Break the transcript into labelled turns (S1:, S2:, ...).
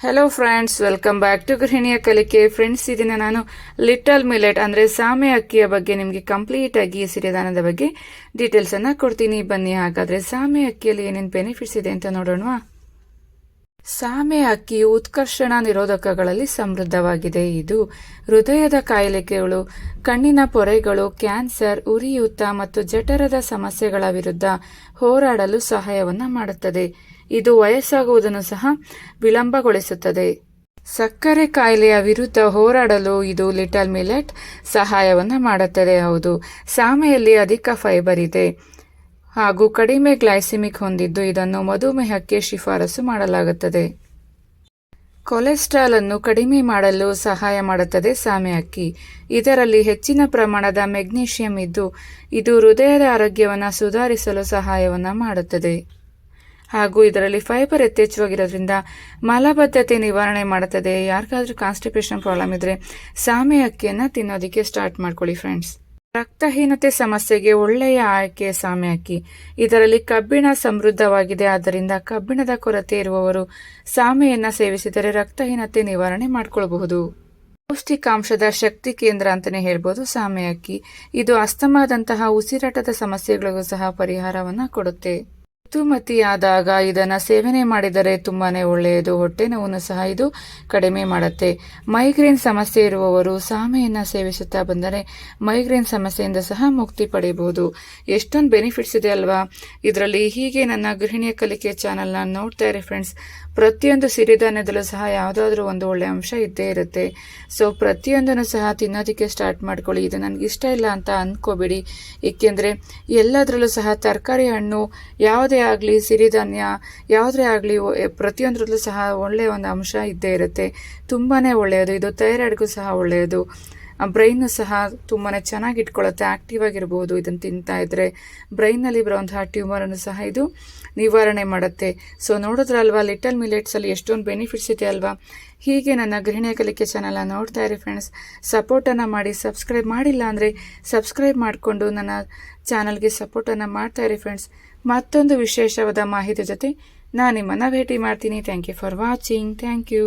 S1: Hello friends welcome back to ಗೃಹಿಣಿಯ ಕಲಿಕೆ friends ಇದನ್ನು ನಾನು ಲಿಟಲ್ ಮಿಲೆಟ್ ಅಂದರೆ ಸಾಮೆ ಅಕ್ಕಿಯ ಬಗ್ಗೆ ನಿಮಗೆ ಕಂಪ್ಲೀಟ್ ಆಗಿ ಬಗ್ಗೆ ಡೀಟೇಲ್ಸನ್ನು ಕೊಡ್ತೀನಿ. ಬನ್ನಿ, ಹಾಗಾದರೆ ಸಾಮೆ ಅಕ್ಕಿಯಲ್ಲಿ ಏನೇನು ಬೆನಿಫಿಟ್ಸ್ ಇದೆ ಅಂತ ನೋಡೋಣ ಸಾಮೆ ಅಕ್ಕಿಯು ಉತ್ಕರ್ಷಣ ನಿರೋಧಕಗಳಲ್ಲಿ ಸಮೃದ್ಧವಾಗಿದೆ. ಇದು ಹೃದಯದ ಕಾಯಿಲೆಗಳು, ಕಣ್ಣಿನ ಪೊರೆಗಳು, ಕ್ಯಾನ್ಸರ್, ಉರಿಯೂತ ಮತ್ತು ಜಠರದ ಸಮಸ್ಯೆಗಳ ವಿರುದ್ಧ ಹೋರಾಡಲು ಸಹಾಯವನ್ನು ಮಾಡುತ್ತದೆ. ಇದು ವಯಸ್ಸಾಗುವುದನ್ನು ಸಹ ವಿಳಂಬಗೊಳಿಸುತ್ತದೆ. ಸಕ್ಕರೆ ಕಾಯಿಲೆಯ ವಿರುದ್ಧ ಹೋರಾಡಲು ಇದು ಲಿಟಲ್ ಮಿಲೆಟ್ ಸಹಾಯವನ್ನು ಮಾಡುತ್ತದೆ. ಹೌದು, ಸಾಮೆಯಲ್ಲಿ ಅಧಿಕ ಫೈಬರ್ ಇದೆ. ಹಾಗೂ ಕಡಿಮೆ ಗ್ಲೈಸಿಮಿಕ್ ಹೊಂದಿದ್ದು ಇದನ್ನು ಮಧುಮೇಹಕ್ಕೆ ಶಿಫಾರಸು ಮಾಡಲಾಗುತ್ತದೆ. ಕೊಲೆಸ್ಟ್ರಾಲ್ ಅನ್ನು ಕಡಿಮೆ ಮಾಡಲು ಸಹಾಯ ಮಾಡುತ್ತದೆ ಸಾಮೆ ಅಕ್ಕಿ. ಇದರಲ್ಲಿ ಹೆಚ್ಚಿನ ಪ್ರಮಾಣದ ಮೆಗ್ನೀಷಿಯಂ ಇದ್ದು, ಇದು ಹೃದಯದ ಆರೋಗ್ಯವನ್ನು ಸುಧಾರಿಸಲು ಸಹಾಯವನ್ನು ಮಾಡುತ್ತದೆ. ಹಾಗೂ ಇದರಲ್ಲಿ ಫೈಬರ್ ಯಥೇಚ್ಛವಾಗಿರೋದ್ರಿಂದ ಮಲಬದ್ಧತೆ ನಿವಾರಣೆ ಮಾಡುತ್ತದೆ. ಯಾರಿಗಾದ್ರೂ ಕಾನ್ಸ್ಟಿಪೇಷನ್ ಪ್ರಾಬ್ಲಮ್ ಇದ್ದರೆ ಸಾಮೆ ಅಕ್ಕಿಯನ್ನು ತಿನ್ನೋದಕ್ಕೆ ಸ್ಟಾರ್ಟ್ ಮಾಡ್ಕೊಳ್ಳಿ ಫ್ರೆಂಡ್ಸ್. ರಕ್ತಹೀನತೆ ಸಮಸ್ಯೆಗೆ ಒಳ್ಳೆಯ ಆಯ್ಕೆ ಸಾಮೆ ಇದರಲ್ಲಿ ಕಬ್ಬಿಣ ಸಮೃದ್ಧವಾಗಿದೆ. ಆದ್ದರಿಂದ ಕಬ್ಬಿಣದ ಕೊರತೆ ಇರುವವರು ಸಾಮೆಯನ್ನು ಸೇವಿಸಿದರೆ ರಕ್ತಹೀನತೆ ನಿವಾರಣೆ ಮಾಡಿಕೊಳ್ಳಬಹುದು ಪೌಷ್ಟಿಕಾಂಶದ ಶಕ್ತಿ ಕೇಂದ್ರ ಅಂತಲೇ ಹೇಳ್ಬೋದು ಸಾಮೆ ಅಕ್ಕಿ. ಇದು ಅಸ್ತಮಾದಂತಹ ಉಸಿರಾಟದ ಸಮಸ್ಯೆಗಳಿಗೂ ಸಹ ಪರಿಹಾರವನ್ನು ಕೊಡುತ್ತೆ. ಋತುಮತಿಯಾದಾಗ ಇದನ್ನು ಸೇವನೆ ಮಾಡಿದರೆ ತುಂಬಾ ಒಳ್ಳೆಯದು. ಹೊಟ್ಟೆ ನೋವನ್ನು ಸಹ ಇದು ಕಡಿಮೆ ಮಾಡುತ್ತೆ. ಮೈಗ್ರೇನ್ ಸಮಸ್ಯೆ ಇರುವವರು ಸಾಮೆಯನ್ನು ಸೇವಿಸುತ್ತಾ ಬಂದರೆ ಮೈಗ್ರೇನ್ ಸಮಸ್ಯೆಯಿಂದ ಸಹ ಮುಕ್ತಿ ಪಡೆಯಬಹುದು ಎಷ್ಟೊಂದು ಬೆನಿಫಿಟ್ಸ್ ಇದೆ ಅಲ್ವಾ? ಇದರಲ್ಲಿ ಹೀಗೆ ನನ್ನ ಗೃಹಿಣಿಯ ಕಲಿಕೆ ಚಾನಲ್ನ ನೋಡ್ತಾ ಇರಿ ಫ್ರೆಂಡ್ಸ್. ಪ್ರತಿಯೊಂದು ಸಿರಿಧಾನ್ಯದಲ್ಲೂ ಸಹ ಯಾವುದಾದ್ರೂ ಒಂದು ಒಳ್ಳೆಯ ಅಂಶ ಇದ್ದೇ ಇರುತ್ತೆ. ಸೊ, ಪ್ರತಿಯೊಂದನ್ನು ಸಹ ತಿನ್ನೋದಕ್ಕೆ ಸ್ಟಾರ್ಟ್ ಮಾಡ್ಕೊಳ್ಳಿ. ಇದು ನನಗೆ ಇಷ್ಟ ಇಲ್ಲ ಅಂತ ಅಂದ್ಕೋಬೇಡಿ ಏಕೆಂದರೆ ಎಲ್ಲದರಲ್ಲೂ ಸಹ ತರಕಾರಿ ಹಣ್ಣು ಯಾವುದೇ ಆಗಲಿ ಸಿರಿಧಾನ್ಯ, ಯಾವುದೇ ಆಗಲಿ ಪ್ರತಿಯೊಂದರಲ್ಲೂ ಸಹ ಒಳ್ಳೆಯ ಒಂದು ಅಂಶ ಇದ್ದೇ ಇರುತ್ತೆ. ತುಂಬಾ ಒಳ್ಳೆಯದು. ಇದು ಥೈರಾಯ್ಡ್ಗೂ ಸಹ ಒಳ್ಳೆಯದು. ಬ್ರೈನ್ ಸಹ ತುಂಬಾ ಚೆನ್ನಾಗಿ ಇಟ್ಕೊಳ್ಳುತ್ತೆ ಆ್ಯಕ್ಟಿವ್ ಆಗಿರ್ಬೋದು ಇದನ್ನು ತಿಂತಾ ಇದ್ದರೆ ಬ್ರೈನಲ್ಲಿ ಬರುವಂತಹ ಟ್ಯೂಮರನ್ನು ಸಹ ಇದು ನಿವಾರಣೆ ಮಾಡುತ್ತೆ. ಸೊ, ನೋಡಿದ್ರಲ್ವಾ, ಲಿಟಲ್ ಮಿಲೆಟ್ಸಲ್ಲಿ ಎಷ್ಟೊಂದು ಬೆನಿಫಿಟ್ಸ್ ಇದೆ ಅಲ್ವಾ? ಹೀಗೆ ನನ್ನ ಗೃಹಿಣಿಯ ಕಲಿಕೆ ಚಾನಲ್ನ ನೋಡ್ತಾ ಇರಿ ಫ್ರೆಂಡ್ಸ್ ಸಪೋರ್ಟನ್ನು ಮಾಡಿ ಸಬ್ಸ್ಕ್ರೈಬ್ ಮಾಡಿಲ್ಲ ಅಂದರೆ ಸಬ್ಸ್ಕ್ರೈಬ್ ಮಾಡಿಕೊಂಡು ನನ್ನ ಚಾನಲ್ಗೆ ಸಪೋರ್ಟನ್ನು ಮಾಡ್ತಾ ಇರಿ ಫ್ರೆಂಡ್ಸ್ ಮತ್ತೊಂದು ವಿಶೇಷವಾದ ಮಾಹಿತಿ ಜೊತೆ ನಾನು ನಿಮ್ಮನ್ನು ಭೇಟಿ ಮಾಡ್ತೀನಿ. Thank you for watching thank you